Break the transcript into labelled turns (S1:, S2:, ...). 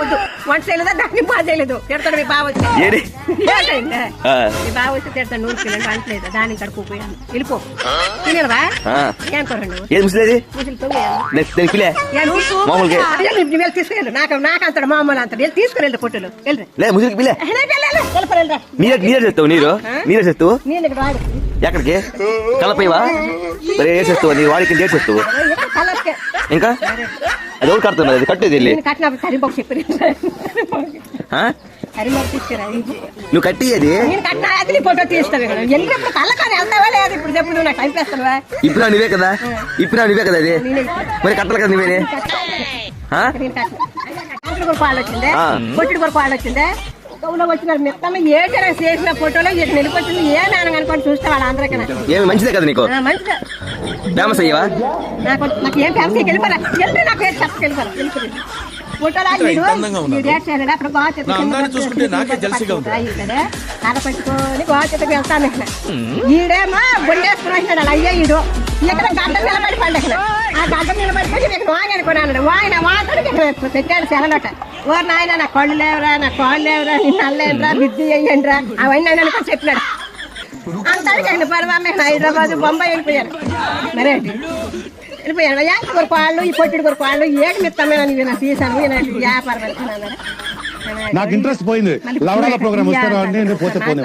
S1: వద్దు. వంట చేయలేదా దాన్ని బాగా చేయలేదు తిడతాడు మీ బావ వచ్చి.
S2: ఏడి? ఆ,
S1: మీ బావ వచ్చి తిడతాడు నూరు కిలో వంటలేదు దానికి కడుక్కోపోయాను వెళ్ళిపో. తినవా
S2: ఆ.
S1: ఏం కూరండి
S2: ఏది ముసలేది
S1: ముసలి తొంగేయాలి
S2: నేను నేను పిలే మామూలుగా.
S1: వెళ్ళి తీసుకెళ్ళు. నాకు నాకు అంటాడు మామూలు అంటాడు వెళ్ళి తీసుకుని వెళ్ళి
S2: లే ముసలికి పిలే
S1: వెళ్ళిపోరా
S2: నీరే నీరే చేస్తావు నీరు? నీరే చేస్తావు?
S1: నేను ఇక్కడ రాడు
S2: ఎక్కడికి? కలపైవా? మరి ఏ చేస్తావు నీ వాడికి ఏ చేస్తావు?
S1: కలర్కే
S2: ఇంకా? అది ఎవరు కడుతున్నది అది కట్టేది వెళ్ళి. నువ్వు
S1: లేదు. ఇప్పుడు నువ్వు
S2: నువ్వే కదా? ఇప్పుడు నువ్వే కదా అది? మరి కట్టాలి కదా నువ్వేనే?
S1: జన చేసిన ఫోటోలో నిలిపొచ్చింది ఏ నాన్న అనుకొని చూస్తే వాళ్ళ అందరికీ
S2: ఏమి మంచిదే కదా నీకు? ఫేమస్ అయ్యవా?
S1: నాకు ఏం వెళ్ళిపోరా. వెళ్తే నాకు ఏం
S3: చూసుకుంటే నాకే ఉంది.
S1: కథ వెళ్తాను ఈడేమో బొండేసుకుని వచ్చినాడు అలా అయ్యే ఈడు ఇక్కడ గడ్డ నిలబడి పండుగ ఆ గడ్డ నిలబడి పడి మీకు వాంగి అనుకున్నాను వాయన వాతడికి పెట్టాడు సెలలోట ఓ నాయన నా కళ్ళు లేవురా నా కాళ్ళు లేవురా నీ నల్లేంట్రా బిద్ది అయ్యండిరా అవన్నీ ఆయన చెప్పినాడు అంతటికి ఆయన హైదరాబాద్ బొంబాయి వెళ్ళిపోయారు మరేంటి వెళ్ళిపోయాను. యాంకి కొరకు వాళ్ళు ఈ పొట్టిడి కొరకు వాళ్ళు ఏక మిత్తమే అని నేను తీసాను వ్యాపారం వెళ్తున్నాను
S4: నాకు ఇంట్రెస్ట్ పోయింది. లవడాల ప్రోగ్రామ్ వస్తారా అంటే పోతే పోనే.